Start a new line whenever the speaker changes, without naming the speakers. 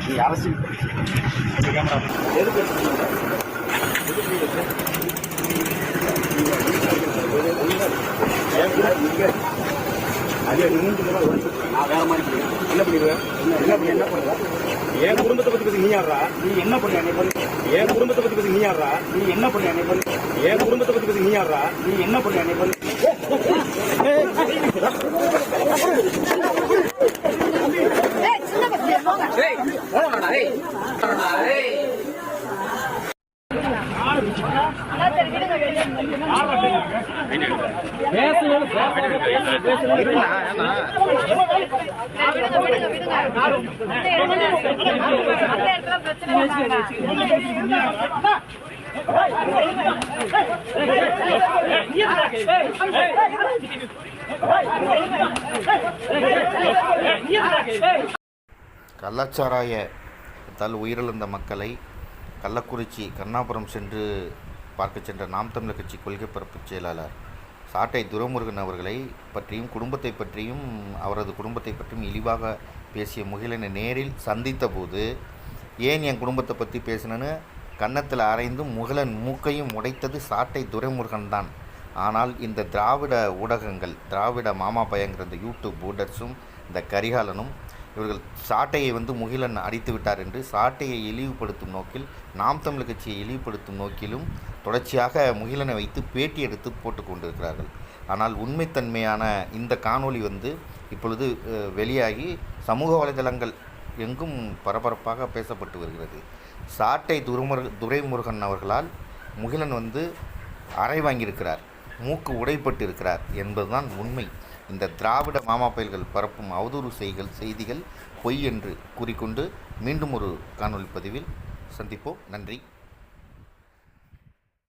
நீ அரசியல் ஏன் அதே நிமிந்து நான் வேற மாதிரி என்ன பண்ணிடுவேன் என்ன பண்ணி? என்ன என் குடும்பத்தை பத்தி பத்தி நீ யாரா நீ என்ன பண்ண என்னை பண்ணி என் குடும்பத்தை பத்தி பேசி நீ யாரா நீ என்ன பண்ண? என்னை பண்ணி என் குடும்பத்தை பத்தி பேசி நீ யாரா நீ என்ன பண்ண என்னை பண்ணி
பிரச்சனை பண்ணாங்க
கள்ளச்சாராயத்தால் உயிரிழந்த மக்களை கள்ளக்குறிச்சி கண்ணாபுரம் சென்று பார்க்க சென்ற நாம் தமிழர் கட்சி கொள்கை பரப்பு செயலாளர் சாட்டை துரமுருகன் அவர்களை பற்றியும் குடும்பத்தை பற்றியும் அவரது குடும்பத்தை பற்றியும் இழிவாக பேசிய முகிலனை நேரில் சந்தித்த போது ஏன் என் குடும்பத்தை பற்றி பேசினேன்னு? கன்னத்தில் அரைந்தும் முகிலன் மூக்கையும் உடைத்தது சாட்டை துரைமுருகன் தான். ஆனால் இந்த திராவிட ஊடகங்கள் திராவிட மாமா பயங்கிற இந்த யூடியூப் பூடர்ஸும் இந்த கரிகாலனும் இவர்கள் சாட்டையை வந்து முகிலன் அடித்து விட்டார் என்று சாட்டையை இழிவுபடுத்தும் நோக்கில் நாம் தமிழ் கட்சியை இழிவுபடுத்தும் நோக்கிலும் தொடர்ச்சியாக முகிலனை வைத்து பேட்டி எடுத்து போட்டு கொண்டிருக்கிறார்கள். ஆனால் உண்மைத்தன்மையான இந்த காணொளி வந்து இப்பொழுது வெளியாகி சமூக வலைதளங்கள் எங்கும் பரபரப்பாக பேசப்பட்டு வருகிறது. சாட்டை துருமுரு துரைமுருகன் அவர்களால் முகிலன் வந்து அறை வாங்கியிருக்கிறார் மூக்கு உடைப்பட்டு இருக்கிறார் என்பதுதான் உண்மை. இந்த திராவிட மாமா பயல்கள் பரப்பும் அவதூறு செய்கள் செய்திகள் பொய் என்று கூறிக்கொண்டு மீண்டும் ஒரு காணொளி பதிவில் சந்திப்போம். நன்றி.